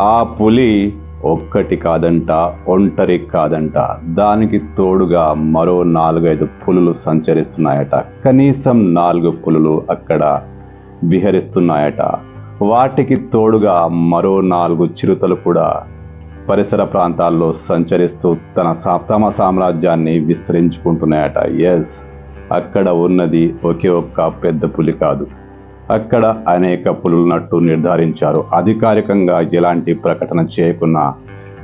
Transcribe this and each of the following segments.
ఆ పులి ఒక్కటి కాదంట ఒంటరి కాదంట. దానికి తోడుగా మరో నాలుగైదు పులులు సంచరిస్తున్నాయట. కనీసం నాలుగు పులులు అక్కడ విహరిస్తున్నాయట. వాటికి తోడుగా మరో నాలుగు చిరుతలు కూడా పరిసర ప్రాంతాల్లో సంచరిస్తూ తన తమ సామ్రాజ్యాన్ని విస్తరించుకుంటున్నాయట. ఎస్ అక్కడ ఉన్నది ఒకే ఒక్క పెద్ద పులి కాదు. అక్కడ అనేక పులులున్నట్టు నిర్ధారించారు. అధికారికంగా ఎలాంటి ప్రకటన చేయకున్నా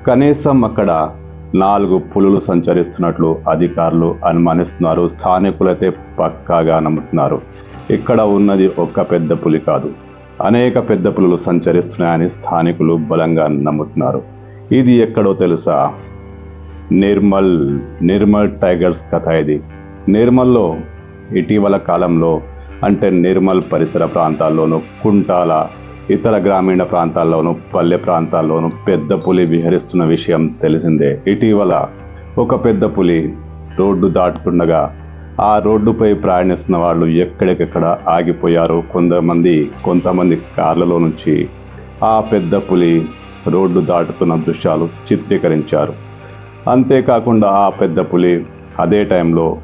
కనీసం అక్కడ నాలుగు పులులు సంచరిస్తున్నట్లు అధికారులు అనుమానిస్తున్నారు. స్థానికులైతే పక్కాగా నమ్ముతున్నారు. ఇక్కడ ఉన్నది ఒక్క పెద్ద పులి కాదు. అనేక పెద్ద పులులు సంచరిస్తున్నాయని స్థానికులు బలంగా నమ్ముతున్నారు. ఇది ఎక్కడో తెలుసా? నిర్మల్ నిర్మల్ టైగర్స్ కథ ఇది. నిర్మల్లో ఇటీవల కాలంలో అంటే నిర్మల్ పరిసర ప్రాంతాల్లోనూ కుంటాల ఇతర గ్రామీణ ప్రాంతాల్లోనూ పల్లె ప్రాంతాల్లోనూ పెద్ద పులి విహరిస్తున్న విషయం తెలిసిందే. ఇటీవల ఒక పెద్ద పులి రోడ్డు దాటుతుండగా ఆ రోడ్డుపై ప్రయాణిస్తున్న వాళ్ళు ఎక్కడికెక్కడ ఆగిపోయారు కొంతమంది కొంతమంది కార్లలో నుంచి ఆ పెద్ద పులి రోడ్డు దాటుతున్న దృశ్యాలు చిత్రీకరించారు. అంతేకాకుండా ఆ పెద్ద పులి అదే టైంలో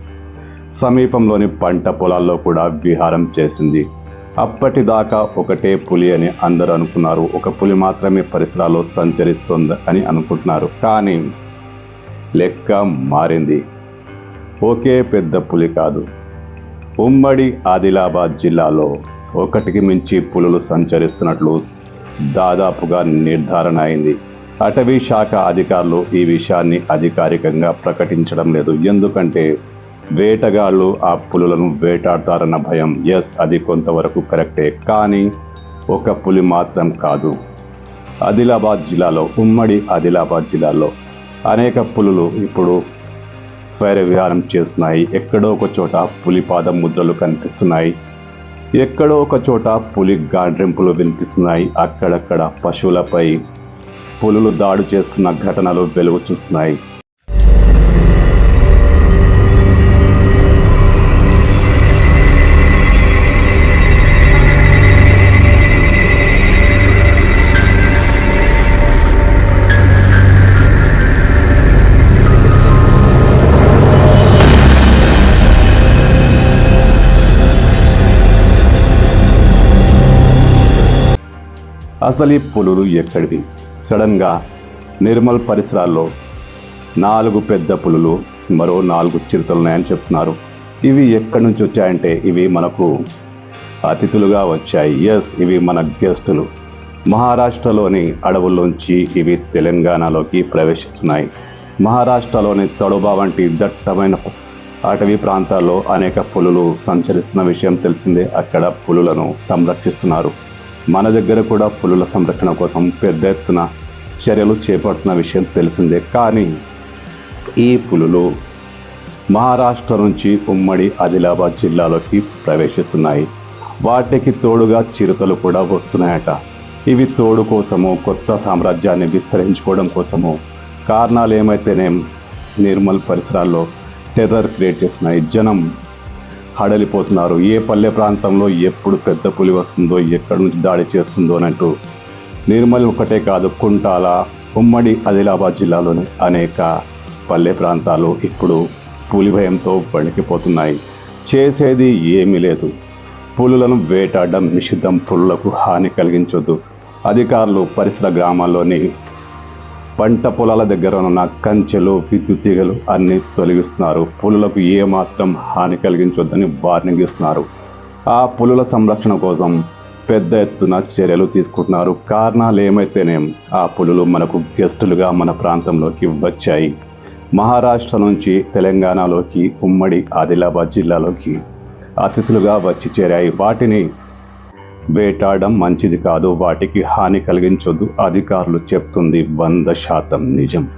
సమీపంలోని పంట పొలాల్లో కూడా విహారం చేసింది. అప్పటిదాకా ఒకటే పులి అని అందరూ అనుకున్నారు. ఒక పులి మాత్రమే పరిసరాల్లో సంచరిస్తుంది అని అనుకుంటున్నారు. కానీ లెక్క మారింది. ఒకే పెద్ద పులి కాదు. ఉమ్మడి ఆదిలాబాద్ జిల్లాలో ఒకటికి మించి పులులు సంచరిస్తున్నట్లు దాదాపుగా నిర్ధారణ అయింది. అటవీ శాఖ అధికారులు ఈ విషయాన్ని అధికారికంగా ప్రకటించడం లేదు. ఎందుకంటే వేటగాళ్ళు ఆ పులులను వేటాడతారన్న భయం. ఎస్ అది కొంతవరకు కరెక్టే కానీ ఒక పులి మాత్రం కాదు. ఆదిలాబాద్ జిల్లాలో ఉమ్మడి ఆదిలాబాద్ జిల్లాలో అనేక పులులు ఇప్పుడు స్వైర విహారం చేస్తున్నాయి. ఎక్కడో ఒక చోట పులి పాద ముద్రలు కనిపిస్తున్నాయి. ఎక్కడో ఒక చోట పులి గాడ్రింపులు వినిపిస్తున్నాయి. అక్కడక్కడ పశువులపై పులులు దాడి చేస్తున్న ఘటనలు వెలుగు చూస్తున్నాయి. అసలు ఈ పులులు ఎక్కడివి? సడన్గా నిర్మల్ పరిసరాల్లో నాలుగు పెద్ద పులులు మరో నాలుగు చిరుతలు ఉన్నాయని చెప్తున్నారు. ఇవి ఎక్కడి నుంచి వచ్చాయంటే ఇవి మనకు అతిథులుగా వచ్చాయి. ఎస్ ఇవి మన గెస్టులు. మహారాష్ట్రలోని అడవుల్లోంచి ఇవి తెలంగాణలోకి ప్రవేశిస్తున్నాయి. మహారాష్ట్రలోని తడుబా వంటి దట్టమైన అటవీ ప్రాంతాల్లో అనేక పులులు సంచరిస్తున్న విషయం తెలిసిందే. అక్కడ పులులను సంరక్షిస్తున్నారు. మన దగ్గర కూడా పులుల సంరక్షణ కోసం పెద్ద ఎత్తున చర్యలు చేపడుతున్న విషయం తెలిసిందే. కానీ ఈ పులులు మహారాష్ట్ర నుంచి ఉమ్మడి ఆదిలాబాద్ జిల్లాలోకి ప్రవేశిస్తున్నాయి. వాటికి తోడుగా చిరుతలు కూడా వస్తున్నాయట. ఇవి తోడు కోసము కొత్త సామ్రాజ్యాన్ని విస్తరించుకోవడం కోసము కారణాలు ఏమైతేనేం నిర్మల్ పరిసరాల్లో టెర్రర్ క్రియేట్ చేస్తున్నాయి. జనం హడలిపోతున్నారు. ఏ పల్లె ప్రాంతంలో ఎప్పుడు పెద్ద పులి వస్తుందో ఎక్కడి నుంచి దాడి చేస్తుందో అంటూ నిర్మల్ ఒకటే కాదు కుంటాల ఉమ్మడి ఆదిలాబాద్ జిల్లాలోని అనేక పల్లె ప్రాంతాలు ఇప్పుడు పులి భయంతో వణికిపోతున్నాయి. చేసేది ఏమీ లేదు. పులులను వేటాడడం నిషిద్ధం పులులకు హాని కలిగించొద్దు. అధికారులు పరిసర గ్రామాల్లోని పంట పొలాల దగ్గర ఉన్న కంచెలు విద్యుత్ తీగలు అన్ని తొలగిస్తున్నారు. పులులకు ఏమాత్రం హాని కలిగించొద్దని వార్నింగ్ ఇస్తున్నారు. ఆ పులుల సంరక్షణ కోసం పెద్ద ఎత్తున చర్యలు తీసుకుంటున్నారు. కారణాలు ఏమైతేనేం ఆ పులులు మనకు గెస్టులుగా మన ప్రాంతంలోకి వచ్చాయి. మహారాష్ట్ర నుంచి తెలంగాణలోకి ఉమ్మడి ఆదిలాబాద్ జిల్లాలోకి అతిథులుగా వచ్చి చేరాయి. వాటిని వేటాడడం మంచిది కాదు. వాటికి హాని కలిగించొద్దు. అధికారులు చెప్తుంది వంద శాతం నిజం.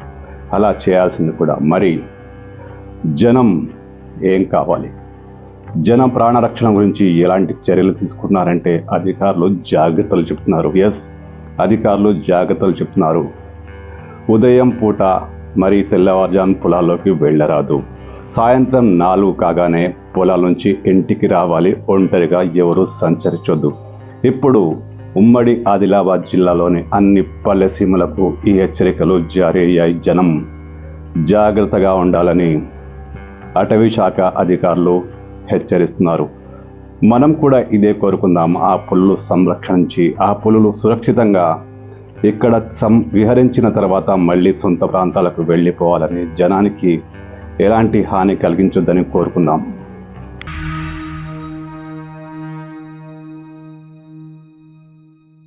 అలా చేయాల్సింది కూడా. మరి జనం ఏం కావాలి? జన ప్రాణరక్షణ గురించి ఎలాంటి చర్యలు తీసుకున్నారంటే అధికారులు జాగ్రత్తలు చెప్తున్నారు. ఎస్ అధికారులు జాగ్రత్తలు చెప్తున్నారు. ఉదయం పూట మరి తెల్లవారుజాము పొలాల్లోకి వెళ్ళరాదు. సాయంత్రం నాలుగు కాగానే పొలాల నుంచి ఇంటికి రావాలి. ఒంటరిగా ఎవరు సంచరించొద్దు. ఇప్పుడు ఉమ్మడి ఆదిలాబాద్ జిల్లాలోని అన్ని పల్లెసీమలకు ఈ హెచ్చరికలు జారీ అయ్యాయి. జనం జాగ్రత్తగా ఉండాలని అటవీ శాఖ అధికారులు హెచ్చరిస్తున్నారు. మనం కూడా ఇదే కోరుకుందాం. ఆ పులులు సంరక్షించి ఆ పులులు సురక్షితంగా ఇక్కడ సం విహరించిన తర్వాత మళ్ళీ సొంత ప్రాంతాలకు వెళ్ళిపోవాలని జనానికి ఎలాంటి హాని కలిగించొద్దని కోరుకుందాం.